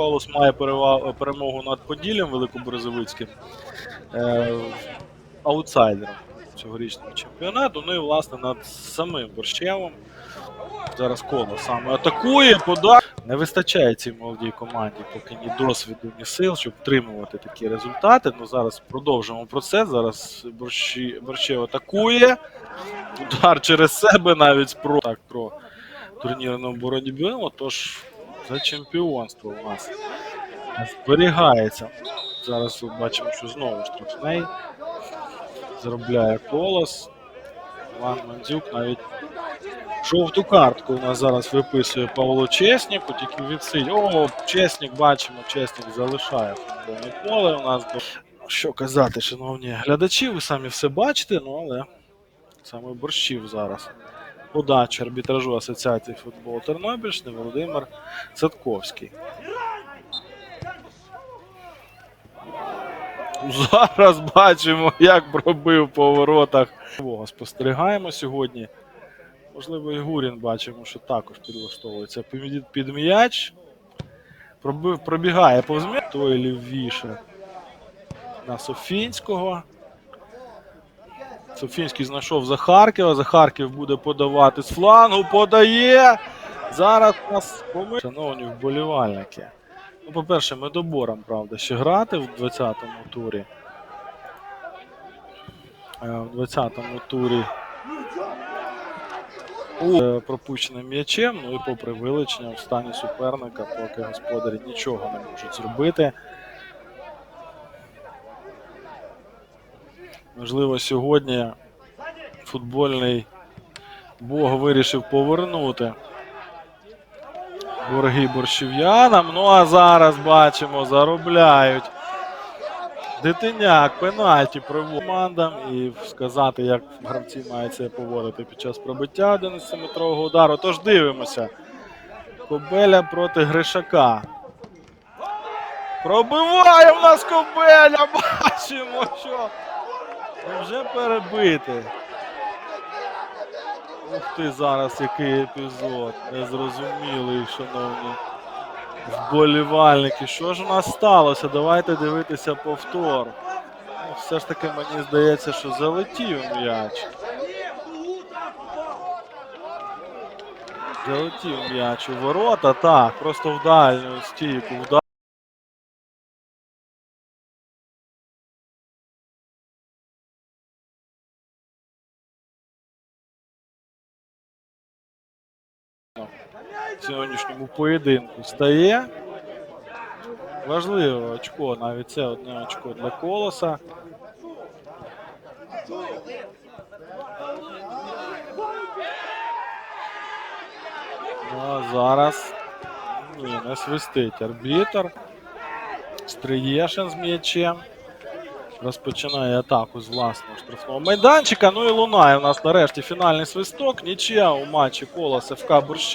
Колос має перемогу над Поділлям Великоборозовицьким, е, аутсайдером цьогорічного чемпіонату. Ну і власне над самим Борщевом. Зараз коло саме атакує, подар. Не вистачає цій молодій команді, поки ні досвіду, ні сил, щоб втримувати такі результати. Ну зараз продовжимо процес. Зараз Борщі, Борщев атакує. Удар через себе навіть про так про турнірну боротьбу. Тож за чемпіонство у нас зберігається. Зараз бачимо, що знову штрафний. Заробляє колос. Іван Мандзюк навіть жовту картку у нас зараз виписує Павло Чесніку, тільки відсидь. О, Чеснік, бачимо, Чеснік залишає футбольне поле. У нас що казати, шановні глядачі, ви самі все бачите, ну але саме борщів зараз. Подача арбітражу Асоціації футболу Тернопільщини Володимир Садковський. Зараз бачимо, як пробив по воротах. Спостерігаємо сьогодні. Можливо, і Гурін бачимо, що також підлаштовується під, м'яч. Пробігає повз м'яч. Той лівіше на Софінського. Софінський знайшов Захарківа. Захарків буде подавати з флангу. Подає. Зараз у нас помилка. Шановні вболівальники. Ну, по-перше, ми добором, правда, ще грати в 20-му турі. Е, В 20-му турі е, пропущеним м'ячем, ну і попри вилучення в стані суперника, поки господарі нічого не можуть зробити. Можливо, сьогодні футбольний Бог вирішив повернути борги борщів'янам. Ну а зараз бачимо, заробляють. Дитиняк, пенальті приводить командам і сказати, як гравці мають себе поводити під час пробиття 11-метрового удару. Тож дивимося. Кобеля проти Гришака. Пробиває в нас Кобеля! Бачимо, що вже перебити. Ух ти, зараз який епізод. Незрозумілий, шановні вболівальники. Що ж у нас сталося? Давайте дивитися повтор. Ну, все ж таки мені здається, що залетів м'яч. Залетів м'яч у ворота, так, просто в дальню стійку. В сьогоднішньому поєдинку стає. Важливе очко, навіть це одне очко для колоса. Ну, а зараз ні, не свистить арбітр. Стрієшин з м'ячем. Розпочинає атаку з власного штрафного майданчика. Ну і лунає у нас нарешті фінальний свисток. Нічия у матчі колос ФК Борщів.